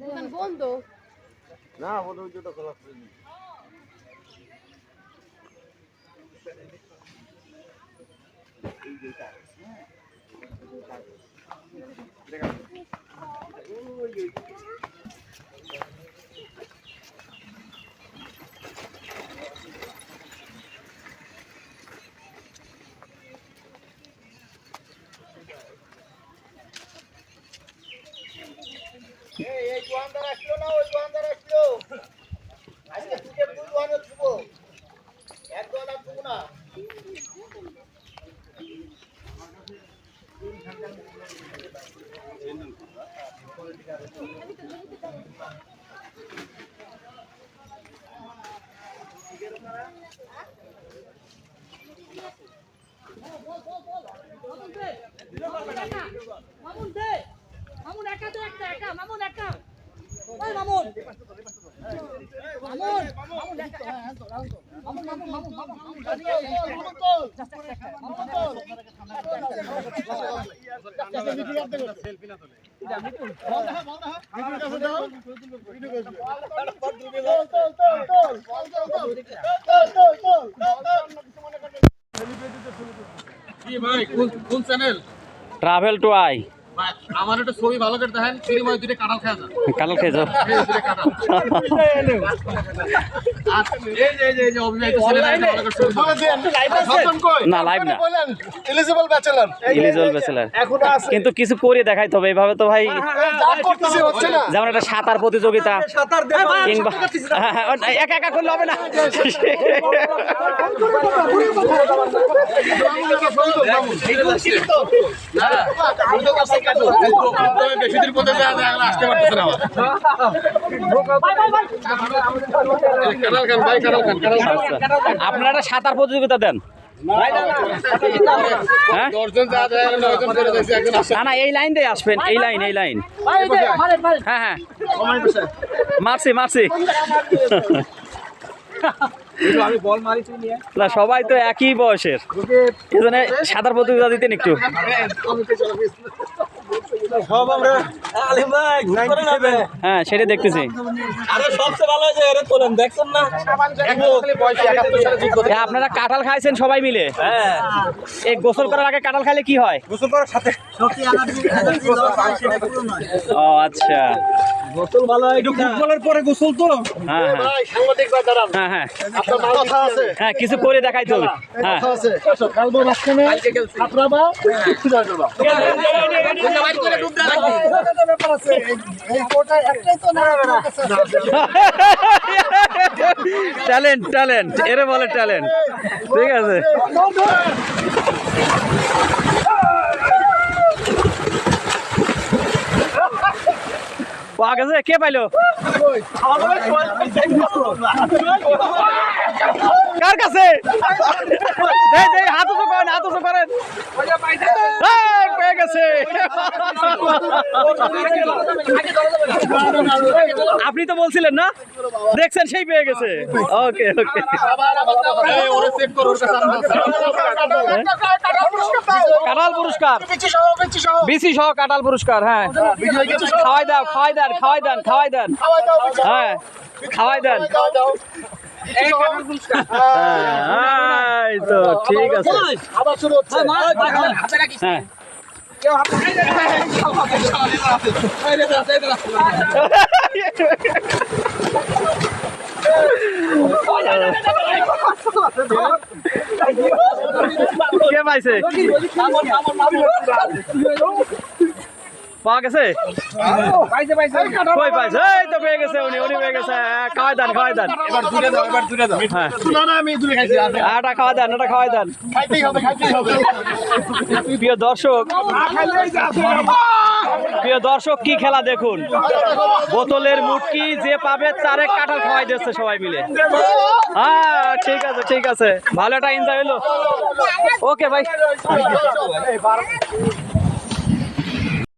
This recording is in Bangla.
দোকান বন্ধ না ওই দুটো খোলা করে দিই। এই দোকানদার আসলো না, ওই দোকানদার আসলো। আজকে তুই দুই দোকানে এক দোকান আর না। মামুন দে Mamun Mamun. Travel to I আমার একটা ছবি ভালো করে দেখেন সিনেমায় দুটো কাঁঠাল খেয়ে যান কালো খেয়েছো এই কাঁঠাল আর এই যে এই যে এই যে অভিনয়টা ছেলেরা এটা ভালো করে ছবি তোলে। না লাইভ না এলিজিবল ব্যাচেলর ইলিজল ব্যাচেলার কিন্তু কিছু করে দেখাইতে হবে এইভাবে তো ভাই যা করতেছি হচ্ছে না যেমন একটা সাঁতার প্রতিযোগিতা কিংবা হ্যাঁ, হ্যাঁ, একা একা করলে হবে না হ্যাঁ। আপনারা সাঁতার প্রতিযোগিতা দেন। হ্যাঁ? না না, এই লাইন দিয়ে আসবেন, এই লাইন এই লাইন। হ্যাঁ হ্যাঁ। মারছি মারছি। না, সবাই তো একই বয়সের। এই জন্য সাঁতার প্রতিযোগিতা দিতেন একটু। হ্যাঁ সেটা দেখতেছি। আপনারা কাঁঠাল খাইছেন সবাই মিলে? এই গোসল করার আগে কাঁঠাল খাইলে কি হয়? ও আচ্ছা। ফুটবলের পরে গোসল তো? হ্যাঁ হ্যাঁ। ভাই সাংবাদিক ভাই দাঁড়ান। হ্যাঁ হ্যাঁ। আপনার কথা আছে। হ্যাঁ কিছু করে হ্যাঁ। কথা আছে। কালবো মাঝখানে ব্যাপার আছে। এই কোটা একটাই ট্যালেন্ট ট্যালেন্ট এরে বলে ট্যালেন্ট। ঠিক আছে। পাওয়া গেছে কে পাইলো? কার কাছে? দেই দেই হাত উঁচু করেন হাত উঁচু করেন। আপনি তো বলছিলেন না? দেখছেন সেই পেয়ে গেছে। ওকে ওকে। কাঁঠাল পুরস্কার। বিসি সহ কাঁঠাল পুরস্কার হ্যাঁ। খাওয়াই দাও খাওয়াই দেন খাওয়াই দেন খাওয়াই দেন। হ্যাঁ খাওয়াই দেন। হ্যাঁ, এই তো ঠিক আছে। আবার শুরু হচ্ছে। হ্যাঁ। কে পাইছে? পাওয়া গেছে? কই পাইছে? এই তো পেয়ে গেছে উনি। উনি হ্যাঁ, খাওয়াই দেন খাওয়াই দেন। এবার দূরে দাও এবার দূরে দাও হ্যাঁ। না না আমি দূরে খাইছি। আটা খাওয়া দেন ওটা খাওয়াই দেন। খাইতেই হবে খাইতেই হবে। প্রিয় দর্শক প্রিয় দর্শক কি খেলা দেখুন? বোতলের মুটকি যে পাবে চারে কাঁঠাল খাওয়াই দিচ্ছে সবাই মিলে। হ্যাঁ ঠিক আছে ঠিক আছে। ভালো একটা এনজয় হলো। ওকে ভাই